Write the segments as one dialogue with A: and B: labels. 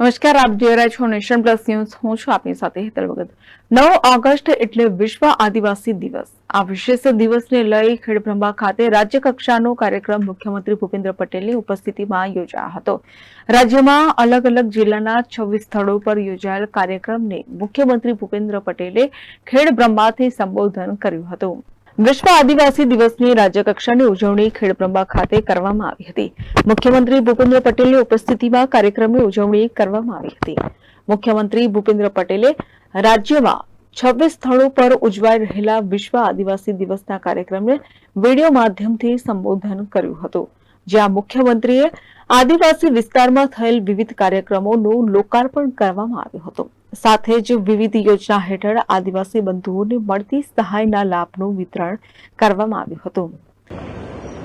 A: નમસ્કાર, આપ જોઈ રહ્યા છો નેશન પ્લસ ન્યૂઝ. હું છું આપની સાથે હેતલ ભગત. નવ ઓગસ્ટ એટલે વિશ્વ આદિવાસી દિવસ. આ વિશેષ દિવસને લઈ ખેડબ્રહ્મા ખાતે રાજ્ય કક્ષાનો કાર્યક્રમ મુખ્યમંત્રી ભૂપેન્દ્ર પટેલની ઉપસ્થિતિમાં યોજાયો હતો. રાજ્યમાં અલગ અલગ જિલ્લાના છવ્વીસ સ્થળો પર યોજાયેલ કાર્યક્રમને મુખ્યમંત્રી ભૂપેન્દ્ર પટેલે ખેડબ્રહ્માથી સંબોધન કર્યું હતું. વિશ્વ આદિવાસી દિવસની રાજ્યકક્ષાની ઉજવણી ખેડબ્રંબા ખાતે કરવામાં આવી હતી. મુખ્યમંત્રી ભૂપેન્દ્ર પટેલની ઉપસ્થિતિમાં કાર્યક્રમની ઉજવણી કરવામાં આવી હતી. મુખ્યમંત્રી ભૂપેન્દ્ર પટેલે રાજ્યમાં છવ્વીસ સ્થળો પર ઉજવાઈ રહેલા વિશ્વ આદિવાસી દિવસના કાર્યક્રમને વીડિયો માધ્યમથી સંબોધન કર્યું હતું. જ્યાં મુખ્યમંત્રીએ આદિવાસી વિસ્તારમાં થયેલ વિવિધ કાર્યક્રમોનું લોકાર્પણ કરવામાં આવ્યું હતું. સાથે જ વિવિધ યોજના હેઠળ આદિવાસી બંધુઓને મળતી સહાયના લાભનું વિતરણ કરવામાં આવ્યું હતું.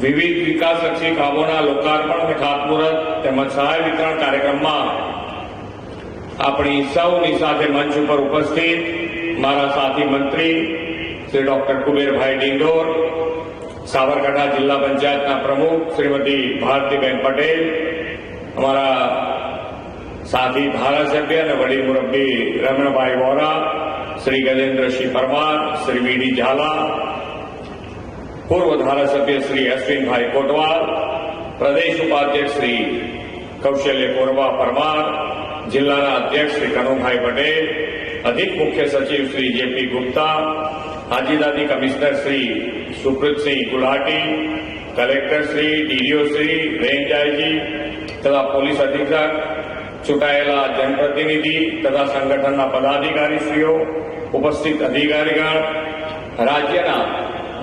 B: વિવિધ વિકાસલક્ષી કામોના લોકાર્પણ અને ખાતમુહૂર્ત તેમજ સહાય વિતરણ કાર્યક્રમમાં આપણી સૌની સાથે મંચ ઉપર ઉપસ્થિત મારા સાથી મંત્રી શ્રી ડોક્ટર કુબેરભાઈ ડિંડોર સાબરકાંઠા જિલ્લા પંચાયતના પ્રમુખ શ્રીમતી ભારતીબેન પટેલ, અમારા સાથી ધારાસભ્ય અને વડી મુરબ્બી રમણભાઈ વોરા, શ્રી ગજેન્દ્રસિંહ પરમાર, શ્રી વીડી ઝાલા, પૂર્વ ધારાસભ્ય શ્રી અશ્વિનભાઈ કોટવાલ પ્રદેશ ઉપાધ્યક્ષ શ્રી કૌશલ્ય કોરવા પરમાર, જિલ્લાના અધ્યક્ષ શ્રી કનુભાઈ પટેલ, અધિક મુખ્ય સચિવ Shri JP Gupta હાજીદાદી commissioner Shri Supritsingh Gulati collector Shri DDO Shri range IG તથા પોલીસ અધિક્ષક ચૂંટાયેલા જનપ્રતિનિધિ તથા સંગઠનના પદાધિકારીશ્રીઓ ઉપસ્થિત અધિકારીગણ રાજ્યના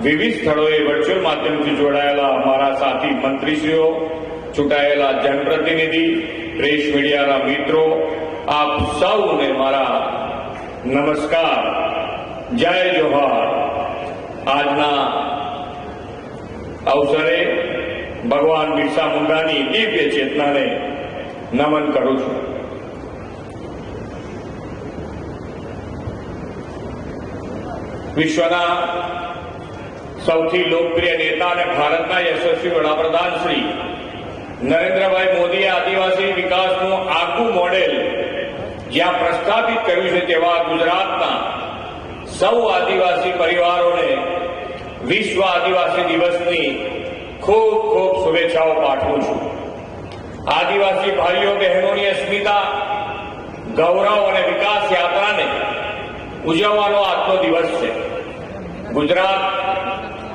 B: વિવિધ સ્થળોએ વર્ચ્યુઅલ માધ્યમથી જોડાયેલા અમારા સાથી મંત્રીશ્રીઓ, ચૂંટાયેલા જનપ્રતિનિધિ, પ્રેસ મીડિયાના મિત્રો, આપ સૌને મારા નમસ્કાર. જય જોહાર. આજના અવસરે ભગવાન બિરસા મુંડાની દિવ્ય ચેતનાને નમન કરું છું. વિશ્વના સૌથી લોકપ્રિય નેતા અને ભારતના યશસ્વી વડાપ્રધાન શ્રી નરેન્દ્રભાઈ મોદીએ આદિવાસી વિકાસનું આખું મોડેલ જ્યાં પ્રસ્થાપિત કર્યું છે તેવા ગુજરાતના સૌ આદિવાસી પરિવારોને વિશ્વ આદિવાસી દિવસની ખૂબ ખૂબ શુભેચ્છાઓ પાઠવું છું. આદિવાસી ભાઈઓ, બહેનોની અસ્મિતા, ગૌરવ અને વિકાસ યાત્રાને ઉજવવાનો આજનો દિવસ છે. ગુજરાત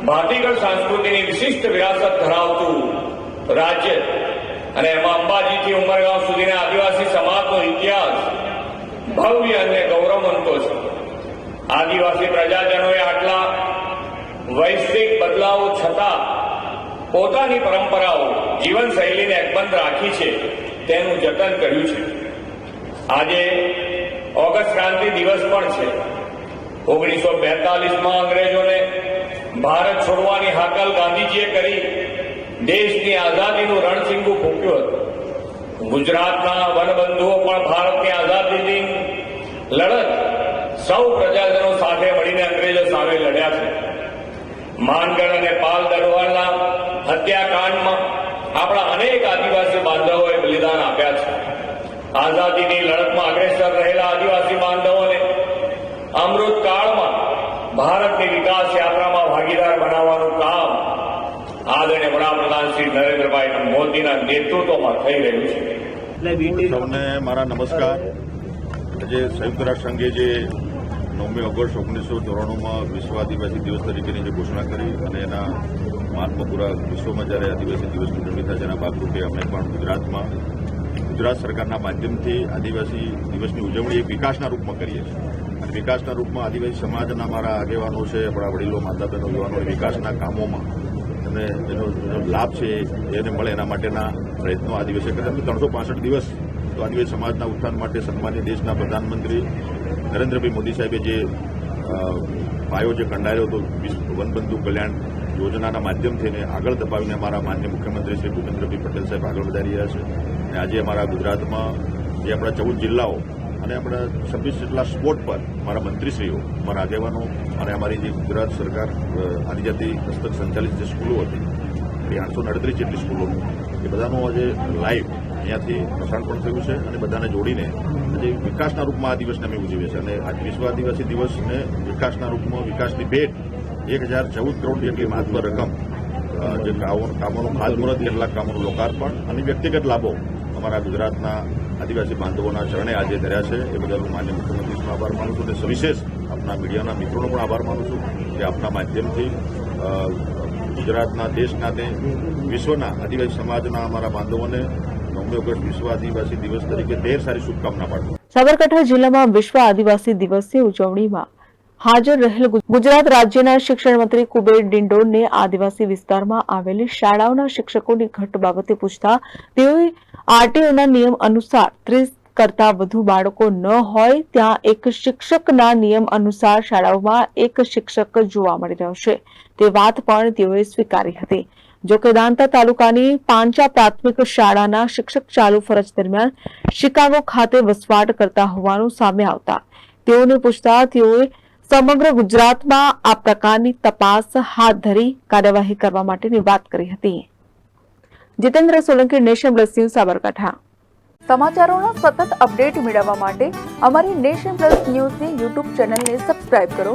B: ભાતીગળ સંસ્કૃતિની વિશિષ્ટ વિરાસત ધરાવતું રાજ્ય અને એમાં અંબાજીથી ઉમરગાંવ સુધીના આદિવાસી સમાજનો ઇતિહાસ ભવ્ય અને ગૌરવવંતો છે. આદિવાસી પ્રજાજનોએ આટલા વૈશ્વિક બદલાવો છતાં પોતાની પરંપરાઓ, જીવનશૈલીને અકબંધ રાખી છે, તેનું જતન કર્યું છે. આજે ઓગસ્ટ ક્રાંતિ દિવસ પણ છે. ઓગણીસો બેતાલીસમાં અંગ્રેજોને ભારત છોડવાની હાકલ ગાંધીજીએ કરી. દેશની આઝાદીનું રણસિંગુ ફૂંક્યું હતું. ગુજરાતના વનબંધુઓ પણ ભારતની આઝાદીની લડત સૌ પ્રજાજનો સાથે મળીને અંગ્રેજો સામે લડ્યા છે. માનગઢ અને પાલ દરવારના હત્યાકાંડમાં આપણા અનેક આદિવાસી બાંધવોએ બલિદાન આપ્યા છે. આઝાદીની લડતમાં અગ્રેસર રહેલા આદિવાસી બાંધવોને અમૃત કાળમાં ભારતની વિકાસ યાત્રામાં ભાગીદાર બનાવવાનું કામ આદરણીય વડાપ્રધાન શ્રી નરેન્દ્રભાઈ મોદીના નેતૃત્વમાં થઈ રહ્યું છે.
C: સૌને મારા નમસ્કાર. આજે સંયુક્ત રાષ્ટ્ર સંઘે જે નવમી ઓગસ્ટ ઓગણીસો ચોરાણુંમાં વિશ્વ આદિવાસી દિવસ તરીકેની જે ઘોષણા કરી અને એના માનમાં પૂરા વિશ્વમાં જ્યારે આદિવાસી દિવસની ઉજવણી થાય તેના ભાગરૂપે અમે પણ ગુજરાતમાં, ગુજરાત સરકારના માધ્યમથી આદિવાસી દિવસની ઉજવણી એક વિકાસના રૂપમાં કરીએ છીએ. અને વિકાસના રૂપમાં આદિવાસી સમાજના મારા આગેવાનો છે, આપણા વડીલો માતા બહેનો યુવાનો વિકાસના કામોમાં અને એનો લાભ છે એને મળે એના માટેના પ્રયત્નો આદિવાસી કર્યા ત્રણસો દિવસ તો આદિવાસી સમાજના ઉત્થાન માટે સન્માનિત દેશના પ્રધાનમંત્રી નરેન્દ્રભાઈ મોદી સાહેબે જે પાયો જે કંડાયો હતો વનબંધુ કલ્યાણ યોજનાના માધ્યમથી આગળ દબાવીને અમારા માન્ય મુખ્યમંત્રી શ્રી ભૂપેન્દ્રભાઈ પટેલ સાહેબ આગળ વધારી રહ્યા છે. અને આજે અમારા ગુજરાતમાં જે આપણા ચૌદ જિલ્લાઓ અને આપણા છવ્વીસ જેટલા સ્પોટ પર અમારા મંત્રીશ્રીઓ, અમારા આગેવાનો અને અમારી જે ગુજરાત સરકાર આદિજાતિ હસ્તક સંચાલિત જે સ્કૂલો હતી, એ આઠસો અડત્રીસ જેટલી સ્કૂલોનું, એ બધાનું આજે લાઈવ અહીંયાથી પ્રસારણ પણ થયું છે અને બધાને જોડીને આજે વિકાસના રૂપમાં આ દિવસને અમે ઉજવીએ છીએ. અને આજ વિશ્વ આદિવાસી દિવસને વિકાસના રૂપમાં વિકાસની ભેટ એક હજાર ચૌદ કરોડ જેટલી મહાત્મા રકમ જે કામો- કામોનું ખાતમુહૂર્ત કેટલાક કામોનું લોકાર્પણ અને વ્યક્તિગત લાભો અમારા ગુજરાતના આદિવાસી બાંધવોના ચરણે આજે ધર્યા છે. એ બદલ હું માન્ય મુખ્યમંત્રીનો આભાર માનું છું અને સવિશેષ આપના મીડિયાના મિત્રોનો પણ આભાર માનું છું કે આપના માધ્યમથી ગુજરાતના દેશના તે વિશ્વના આદિવાસી સમાજના અમારા બાંધવોને
A: સાબરકાંઠા જિલ્લામાં વિશ્વ આદિવાસી દિવસની ઉજવણીમાં હાજર રહેલ ગુજરાત રાજ્યના શિક્ષણ મંત્રી કુબેર ડિંડોરને આદિવાસી વિસ્તારમાં આવેલી શાળાઓના શિક્ષકોની ઘટ બાબતે પૂછતા તેઓએ આરટીઓના નિયમ અનુસાર ત્રીસ કરતા વધુ બાળકો ન હોય ત્યાં એક શિક્ષકના નિયમ અનુસાર શાળાઓમાં એક શિક્ષક જોવા મળી રહ્યો છે. તે વાત પણ તેઓએ સ્વીકારી હતી. જોકે દાંતા તાલુકાની પાંચા પ્રાથમિક શાળાના શિક્ષક ચાલુ ફરજ દરમિયાન શિકાગો ખાતે વસવાટ કરતા હોવાનું સામે આવતા. તેઓને પૂછતા તેઓએ સમગ્ર ગુજરાતમાં આ પ્રકારની તપાસ હાથ ધરી કાર્યવાહી કરવા માટેની વાત કરી હતી. Jitendra Solanki, nation plus news, Sabarkantha. સમાચારોનો સતત અપડેટ મેળવવા માટે અમારી નેશન પ્લસ ન્યૂઝની યુટ્યુબ ચેનલને સબસ્ક્રાઇબ કરો